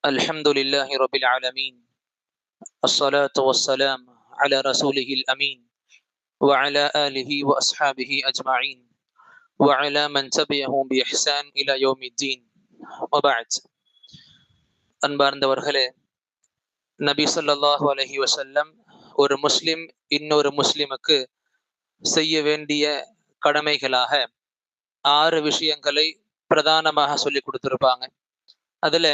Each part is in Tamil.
الحمد لله رب العالمين الصلاة والسلام على رسوله الأمين وعلى آله وأصحابه أجمعين وعلى من تبعهم بإحسان إلى يوم الدين وبعد அன்பார்ந்தவர்களே நபி ஸல்லல்லாஹு அலைஹி வஸல்லம் ஒரு முஸ்லிம் இன்னொரு முஸ்லிமுக்கு செய்ய வேண்டிய கடமைகளாக ஆறு விஷயங்களை பிரதானமாக சொல்லி கொடுத்திருப்பாங்க அதுல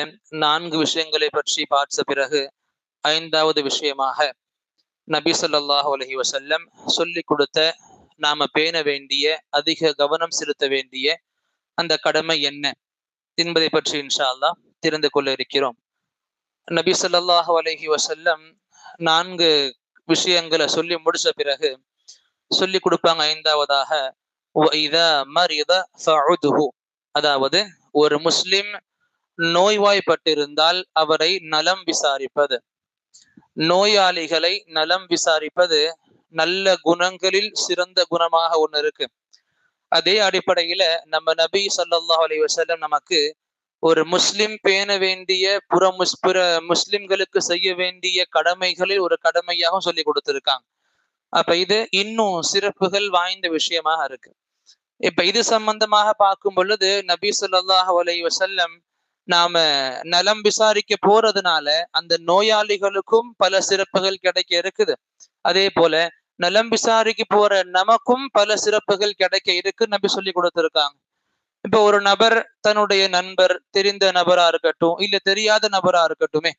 நான்கு விஷயங்களை பற்றி பார்த்த பிறகு ஐந்தாவது விஷயமாக நபி சொல்லாஹ் அலஹி வசல்லம் சொல்லி கொடுத்த நாம பேண வேண்டிய அதிக கவனம் செலுத்த வேண்டிய அந்த கடமை என்ன என்பதை பற்றி இன்ஷால்லா தெரிந்து கொள்ள இருக்கிறோம். நபி சொல்லாஹ் அலஹி வசல்லம் நான்கு விஷயங்களை சொல்லி முடிச்ச பிறகு சொல்லி கொடுப்பாங்க. ஐந்தாவதாக அதாவது ஒரு முஸ்லிம் நோய்வாய்ப்பட்டிருந்தால் அவரை நலம் விசாரிப்பது. நோயாளிகளை நலம் விசாரிப்பது நல்ல குணங்களில் சிறந்த குணமாக ஒண்ணு இருக்கு. அதே அடிப்படையில நம்ம நபி ஸல்லல்லாஹு அலி வஸல்லம் நமக்கு ஒரு முஸ்லிம் பேண வேண்டிய புற முஸ் பிற முஸ்லிம்களுக்கு செய்ய வேண்டிய கடமைகளில் ஒரு கடமையாகவும் சொல்லி கொடுத்திருக்காங்க. அப்ப இது இன்னும் சிறப்புகள் வாய்ந்த விஷயமாக இருக்கு. இப்ப இது சம்பந்தமாக பார்க்கும் பொழுது நபி சொல்லாஹ் அலைஹி வசல்லம் நாம நலம் விசாரிக்க போறதுனால அந்த நோயாளிகளுக்கும் பல சிறப்புகள் கிடைக்க இருக்குது. அதே போல நலம் விசாரிக்க போற நமக்கும் பல சிறப்புகள் கிடைக்க இருக்கு நம்பி சொல்லி கொடுத்திருக்காங்க. இப்ப ஒரு நபர் தன்னுடைய நண்பர் தெரிந்த நபரா இருக்கட்டும் இல்ல தெரியாத நபரா இருக்கட்டுமே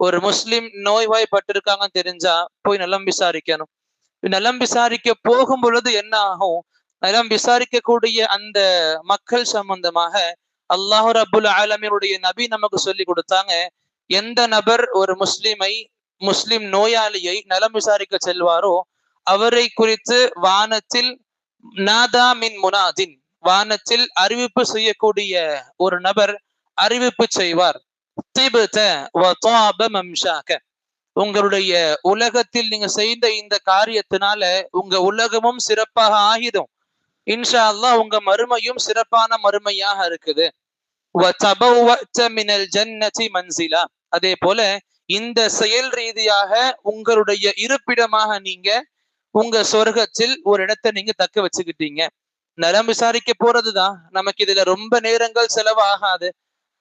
ஒரு முஸ்லிம் நோய்வாய்ப்பட்டிருக்காங்கன்னு தெரிஞ்சா போய் நலம் விசாரிக்கணும். நலம் விசாரிக்க போகும் பொழுது என்ன ஆகும்? நலம் விசாரிக்கக்கூடிய அந்த மக்கள் சம்பந்தமாக அல்லாஹு அபுல் ஆலமினுடைய நபி நமக்கு சொல்லி கொடுத்தாங்க எந்த நபர் ஒரு முஸ்லிமை முஸ்லிம் நோயாளியை நலம் விசாரிக்க செல்வாரோ அவரை குறித்து வானத்தில் நாதா மின் முனாதின் வானத்தில் அறிவிப்பு செய்யக்கூடிய ஒரு நபர் அறிவிப்பு செய்வார். உங்களுடைய உலகத்தில் நீங்க செய்த இந்த காரியத்தினால உங்க உலகமும் சிறப்பாக ஆகிடும். இன்ஷா அல்லாஹ் உங்க மறுமையும் சிறப்பான மறுமையாக இருக்குது. மன்சிலா. அதே போல இந்த செயல் ரீதியாக உங்களுடைய இருப்பிடமாக நீங்க உங்க சொர்க்கத்தில் ஒரு இடத்தை நீங்க தக்க வச்சுக்கிட்டீங்க. நலம் விசாரிக்க போறதுதான் நமக்கு இதுல ரொம்ப நேரங்கள் செலவாகாது.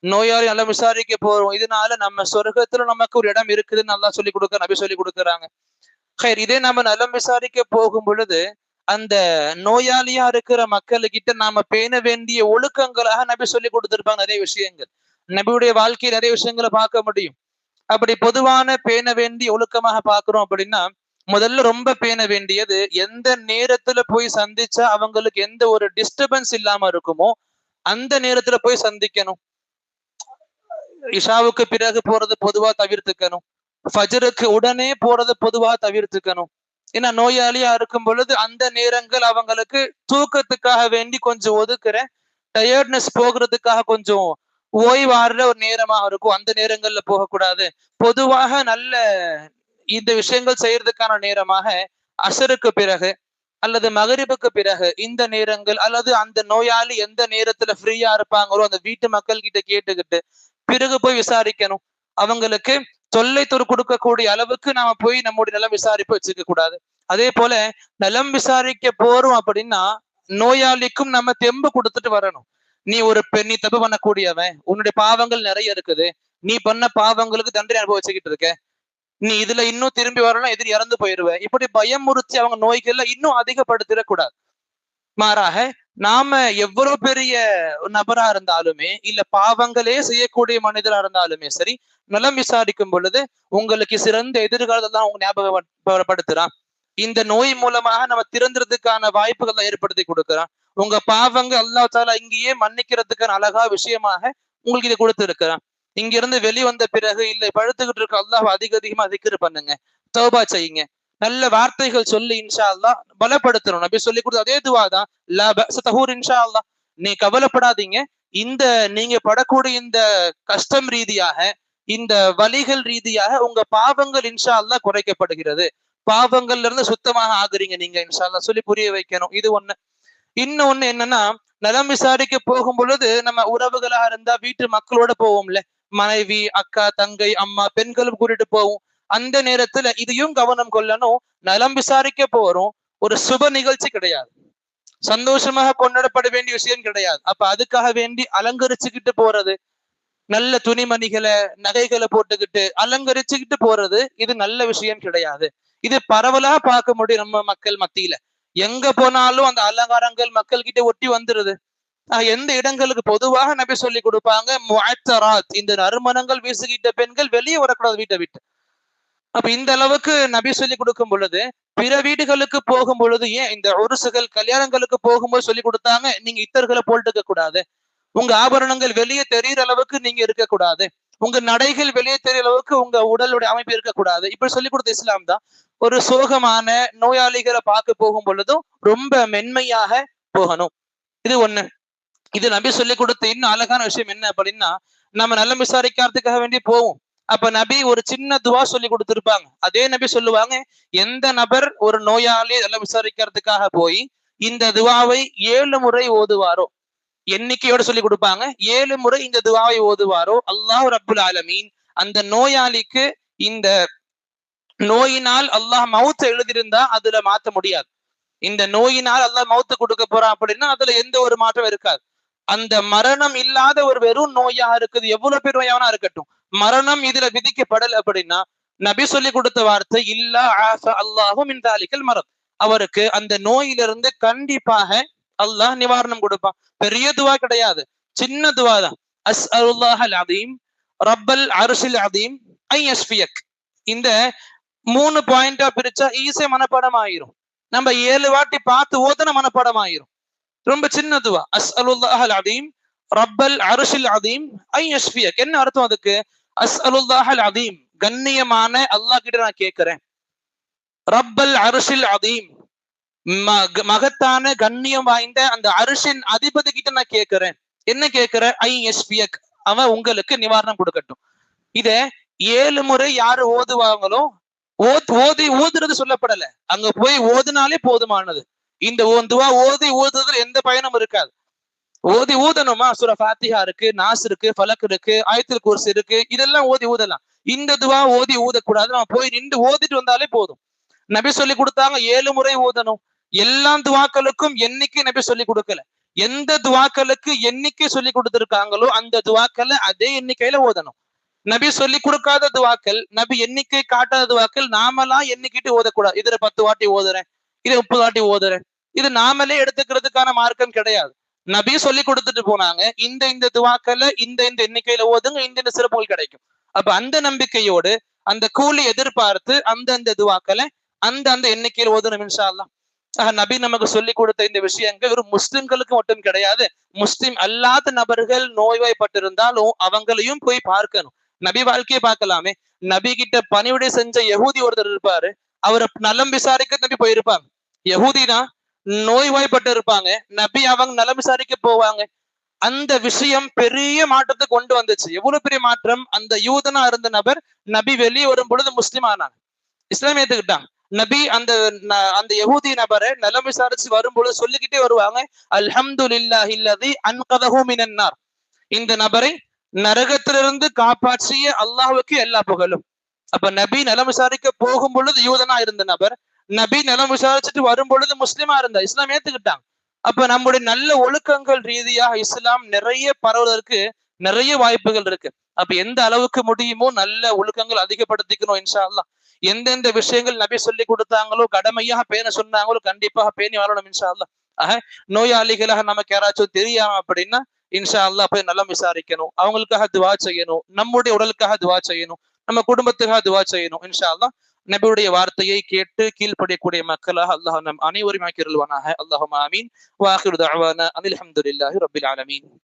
நோயாளி நலம் விசாரிக்க போறோம். இதனால நம்ம சொர்க்கத்துல நமக்கு ஒரு இடம் இருக்குதுன்னு நல்லா சொல்லி கொடுக்க நபி சொல்லி கொடுக்குறாங்க. இதே நம்ம நலம் விசாரிக்க போகும் பொழுது அந்த நோயாளியா இருக்கிற மக்களுக்கிட்ட நாம பேண வேண்டிய ஒழுக்கங்களாக நபி சொல்லி கொடுத்திருப்பாங்க நிறைய விஷயங்கள். நபியுடைய வாழ்க்கையை நிறைய விஷயங்களை பார்க்க முடியும். அப்படி பொதுவான பேண வேண்டிய ஒழுக்கமாக பாக்குறோம் அப்படின்னா முதல்ல ரொம்ப பேண வேண்டியது எந்த நேரத்துல போய் சந்திச்சா அவங்களுக்கு எந்த ஒரு டிஸ்டர்பன்ஸ் இல்லாம இருக்குமோ அந்த நேரத்துல போய் சந்திக்கணும். இஷாவுக்கு பிறகு போறது பொதுவா தவிர்த்துக்கணும். ஃபஜருக்கு உடனே போறது பொதுவா தவிர்த்துக்கணும். ஏன்னா நோயாளியா இருக்கும் பொழுது அந்த நேரங்கள் அவங்களுக்கு தூக்கத்துக்காக வேண்டி கொஞ்சம் ஒதுக்குறேன். டயர்ட்னஸ் போகிறதுக்காக கொஞ்சம் ஓய்வாடுற ஒரு நேரமாக இருக்கும். அந்த நேரங்கள்ல போகக்கூடாது. பொதுவாக நல்ல இந்த விஷயங்கள் செய்யறதுக்கான நேரமாக அசருக்கு பிறகு அல்லது மகரிபுக்கு பிறகு இந்த நேரங்கள் அல்லது அந்த நோயாளி எந்த நேரத்துல ஃப்ரீயா இருப்பாங்களோ அந்த வீட்டு மக்கள் கிட்ட கேட்டுக்கிட்டு பிறகு போய் விசாரிக்கணும். அவங்களுக்கு தொல்லை தொரு கொடுக்கக்கூடிய அளவுக்கு நாம போய் நம்முடைய நிலம் விசாரிப்பு வச்சுக்க கூடாது. அதே போல நலம் விசாரிக்க போறோம் அப்படின்னா நோயாளிக்கும் நம்ம தெம்பு கொடுத்துட்டு வரணும். நீ ஒரு பெண் நீ தப்பு பண்ணக்கூடியவன் உன்னுடைய பாவங்கள் நிறைய இருக்குது. நீ பண்ண பாவங்களுக்கு தண்டனை அனுபவிச்சுக்கிட்டு இருக்க. நீ இதுல இன்னும் திரும்பி வரலாம் எதிர் இறந்து போயிருவ. இப்படி பயமுறுத்தி அவங்க நோய்கள்ல இன்னும் அதிகப்படுத்திடக்கூடாது. மாறாக நாம எவ்வளவு பெரிய நபரா இருந்தாலுமே இல்ல பாவங்களே செய்யக்கூடிய மனிதரா இருந்தாலுமே சரி நலம் விசாரிக்கும் பொழுது உங்களுக்கு சிறந்த எதிர்காலத்தான் அவங்க ஞாபகப்படுத்துறான் இந்த நோய் மூலமாக நம்ம திறந்துறதுக்கான வாய்ப்புகளை ஏற்படுத்தி கொடுக்குறான் உங்க பாவங்க அல்லா தாலா இங்கேயே மன்னிக்கிறதுக்கான அழகா விஷயமாக உங்களுக்கு இதை கொடுத்து இருக்கிறான் இங்க இருந்து வெளிவந்த பிறகு இல்லை பழுத்துக்கிட்டு இருக்க அல்லாஹ் அதிக அதிகமா திக்கிற பண்ணுங்க. தௌபா செய்யுங்க. நல்ல வார்த்தைகள் சொல்லி இன்ஷா அல்லா பலப்படுத்தணும். நபி சொல்லி கொடுத்து அதே துவா தான் இன்ஷா அல்லா நீ கவலைப்படாதீங்க. இந்த நீங்க படக்கூடிய இந்த கஷ்டம் ரீதியாக இந்த வழிகள் ரீதியாக உங்க பாவங்கள் இன்ஷா அல்லா குறைக்கப்படுகிறது. பாவங்கள்ல இருந்து சுத்தமாக ஆகுறீங்க நீங்க இன்ஷா அல்லா சொல்லி புரிய வைக்கணும். இது ஒண்ணு. இன்னொன்னு என்னன்னா நலம் விசாரிக்க போகும் பொழுது நம்ம உறவுகளாக இருந்தா வீட்டு மக்களோட போவோம்ல. மனைவி அக்கா தங்கை அம்மா பெண்களும் கூட்டிட்டு போவோம். அந்த நேரத்துல இதையும் கவனம் கொள்ளணும். நலம் விசாரிக்க போறோம். ஒரு சுப நிகழ்ச்சி கிடையாது. சந்தோஷமாக கொண்டாடப்பட வேண்டிய விஷயம் கிடையாது. அப்ப அதுக்காக வேண்டி அலங்கரிச்சுக்கிட்டு போறது. நல்ல துணிமணிகளை நகைகளை போட்டுக்கிட்டு அலங்கரிச்சுக்கிட்டு போறது இது நல்ல விஷயம் கிடையாது. இது பரவலா பார்க்க முடியும் நம்ம மக்கள் மத்தியில. எங்க போனாலும் அந்த அலங்காரங்கள் மக்கள் கிட்ட ஒட்டி வந்துருது. எந்த இடங்களுக்கு பொதுவாக நபி சொல்லி கொடுப்பாங்க இந்த நறுமணங்கள் வீசுகிட்ட பெண்கள் வெளியே வரக்கூடாது வீட்டை விட்டு. அப்ப இந்த அளவுக்கு நபி சொல்லி கொடுக்கும் பொழுது பிற வீடுகளுக்கு போகும் பொழுது ஏன் இந்த உருசுகள் கல்யாணங்களுக்கு போகும்போது சொல்லி கொடுத்தாங்க? நீங்க இத்தர்களை போட்டுக்க கூடாது. உங்க ஆபரணங்கள் வெளியே தெரிகிற அளவுக்கு நீங்க இருக்கக்கூடாது உங்க நடைகள் வெளியே தெரியற அளவுக்கு உங்க உடலுடைய அமைப்பு இருக்கக்கூடாது இப்படி சொல்லி கொடுத்த இஸ்லாம் தான் ஒரு சோகமான நோயாளிகளை பார்க்க போகும் பொழுதும் ரொம்ப மென்மையாக போகணும். இது ஒண்ணு. இது நபி சொல்லி கொடுத்த இன்னும் அழகான விஷயம் என்ன அப்படின்னா நம்ம நல்ல விசாரிக்கிறதுக்காக வேண்டி போவோம். அப்ப நபி ஒரு சின்ன துவா சொல்லி கொடுத்திருப்பாங்க. அதே நபி சொல்லுவாங்க எந்த நபர் ஒரு நோயாளி நல்ல விசாரிக்கிறதுக்காக போய் இந்த துவாவை ஏழு முறை ஓதுவாரோ? எண்ணிக்கையோட சொல்லி கொடுப்பாங்க. ஏழு முறை இந்த துவாவை ஓதுவாரோ? அல்லாஹ் ரபுல் ஆலமீன் அந்த நோயாளிக்கு இந்த நோயினால் அல்லாஹ் மவுத்த எழுதியிருந்தா அதுல மாத்த முடியாது. இந்த நோயினால் அல்லாஹ் மவுத்து கொடுக்க போறான் அப்படின்னா அதுல எந்த ஒரு மாற்றம் இருக்காது. அந்த மரணம் இல்லாத ஒரு வெறும் நோயா இருக்குது. எவ்வளவு பேர் நோயாவனா இருக்கட்டும். மரணம் இதுல விதிக்கப்படல் அப்படின்னா நபி சொல்லி கொடுத்த வார்த்தை இல்லா அல்லாஹும் இந்த அலிக்கல் மரம் அவருக்கு அந்த நோயிலிருந்து கண்டிப்பாக அல்லாஹ் நிவாரணம் கொடுப்பான். பெரிய துவா கிடையாது. சின்ன துவா தான். அஸ் அல் அதீம் ரப்பல் அரசில் அதீம் ஐ எஸ்பியக் இந்த மூணு பாயிண்டா பிரிச்சா ஈஸியா மனப்பாடம் ஆயிரும் நம்ம ஏழு வாட்டி பார்த்து ஓதன மனப்பாடம் ஆயிரும் ரொம்ப சின்ன துவா. அஸ் அல் அதீம் ரப்பல் அரசில் அதீம் ஐ எஸ்பியக் என்ன அர்த்தம் அதுக்கு? அஸ் அல் அதீம் கண்ணியமான அல்லாஹ் கிட்ட நான் கேட்கிறேன். ரப்பல் அரசில் அதீம் மகத்தான கண்ணியம் வாய்ந்த அந்த அரிசின் அதிபதி கிட்ட நான் கேட்கிறேன். என்ன கேட்கிற? ஐ எஸ்பியக் அவன் உங்களுக்கு நிவாரணம் கொடுக்கட்டும். இத ஏழு முறை யாரு ஓதுவாங்களோ ஓதி ஓதுறது சொல்லப்படல. அங்க போய் ஓதுனாலே போதுமானது. இந்த ஓந்துவா ஓதி ஓதுறதுல எந்த பயனும் இருக்காது. ஓதி ஊதணுமா? சுர ஃபாத்திஹா இருக்கு நாஸ் இருக்கு ஃபலக் இருக்கு ஆயத்தில் கோர்ஸ் இருக்கு இதெல்லாம் ஓதி ஊதலாம். இந்த துவா ஓதி ஊதக்கூடாது நம்ம போய் நின்று ஓதிட்டு வந்தாலே போதும். நபி சொல்லி கொடுத்தாங்க ஏழு முறை ஊதணும். எல்லா துவாக்களுக்கும் எண்ணிக்கை நபி சொல்லி கொடுக்கல? எந்த துவாக்களுக்கு எண்ணிக்கை சொல்லி கொடுத்திருக்காங்களோ அந்த துவாக்களை அதே எண்ணிக்கையில ஓதணும். நபி சொல்லி கொடுக்காத துவாக்கள் நபி எண்ணிக்கை காட்டாத துவாக்கள் நாமெல்லாம் எண்ணிக்கிட்டு ஓதக்கூடாது. இதுல பத்து வாட்டி ஓதுறேன் இது முப்பது வாட்டி ஓதுறேன். இது நாமளே எடுத்துக்கிறதுக்கான மார்க்கம் கிடையாது. நபி சொல்லி கொடுத்துட்டு போனாங்க. இந்த இந்த துவாக்கல்ல இந்த இந்த எண்ணிக்கையில ஓதுங்க இந்த இந்த சிறப்புகள் கிடைக்கும். அப்ப அந்த நம்பிக்கையோடு அந்த கூலி எதிர்பார்த்து அந்த அந்த துவாக்களை அந்த அந்த எண்ணிக்கையில் ஓதணும் இன்ஷா அல்லா நபி நமக்கு சொல்லி கொடுத்த இந்த விஷயங்கள் வெறும் முஸ்லிம்களுக்கு மட்டும் கிடையாது. முஸ்லிம் அல்லாத நபர்கள் நோய்வாய்ப்பட்டிருந்தாலும் அவங்களையும் போய் பார்க்கணும். நபி வாழ்க்கையை பார்க்கலாமே. நபி கிட்ட பணிவிடை செஞ்ச யகூதி ஒருத்தர் இருப்பாரு. அவரை நலம் விசாரிக்க நபி போயிருப்பாங்க. யகூதினா நோய்வாய்ப்பட்டு இருப்பாங்க நபி அவங்க நலம் விசாரிக்க போவாங்க. அந்த விஷயம் பெரிய மாற்றத்தை கொண்டு வந்துச்சு. எவ்வளவு பெரிய மாற்றம்? அந்த யூதனா இருந்த நபர் நபி வெளியே வரும் பொழுது முஸ்லீம் ஆனாங்க. இஸ்லாம் ஏத்துக்கிட்டாங்க நபி அந்த அந்த யகூதி நபரை நலம் விசாரிச்சு வரும்பொழுது சொல்லிக்கிட்டே வருவாங்க அல்ஹம்து இல்லதி அன்கதஹு மினன்னார். இந்த நபரை நரகத்திலிருந்து காப்பாற்றிய அல்லாஹுக்கு எல்லா புகழும். அப்ப நபி நலம் விசாரிக்க போகும் பொழுது யூதனா இருந்த நபர் நபி நலம் விசாரிச்சுட்டு வரும் பொழுது முஸ்லிமா இருந்தா இஸ்லாம் ஏத்துக்கிட்டாங்க. அப்ப நம்முடைய நல்ல ஒழுக்கங்கள் ரீதியாக இஸ்லாம் நிறைய பரவுவதற்கு நிறைய வாய்ப்புகள் இருக்கு. அப்ப எந்த அளவுக்கு முடியுமோ நல்ல ஒழுக்கங்கள் அதிகப்படுத்திக்கணும் இன்ஷா அல்லா எந்தெந்த விஷயங்கள் நபி சொல்லி கொடுத்தாங்களோ கடமையாக பேண சொன்னாங்களோ கண்டிப்பாக பேணி வாழணும் இன்ஷா அல்லா ஆக நோயாளிகளாக நமக்கு யாராச்சும் தெரியாம அப்படின்னா இன்ஷா அல்லா போய் நலம் விசாரிக்கணும். அவங்களுக்காக துவா செய்யணும். நம்முடைய உடலுக்காக துவா செய்யணும். நம்ம குடும்பத்துக்காக துவா செய்யணும் இன்ஷா அல்லா நபியுடைய வார்த்தையை கேட்டு கீழ்ப்படியக்கூடிய மக்களாக அல்லாஹ் நம் அனைவரும் ஆக்கிருவானாக அல்லாஹ் ஆமீன். வாஹிரு தாவான அனில் அஹமதுல்லாஹி ரபில் ஆலமீன்.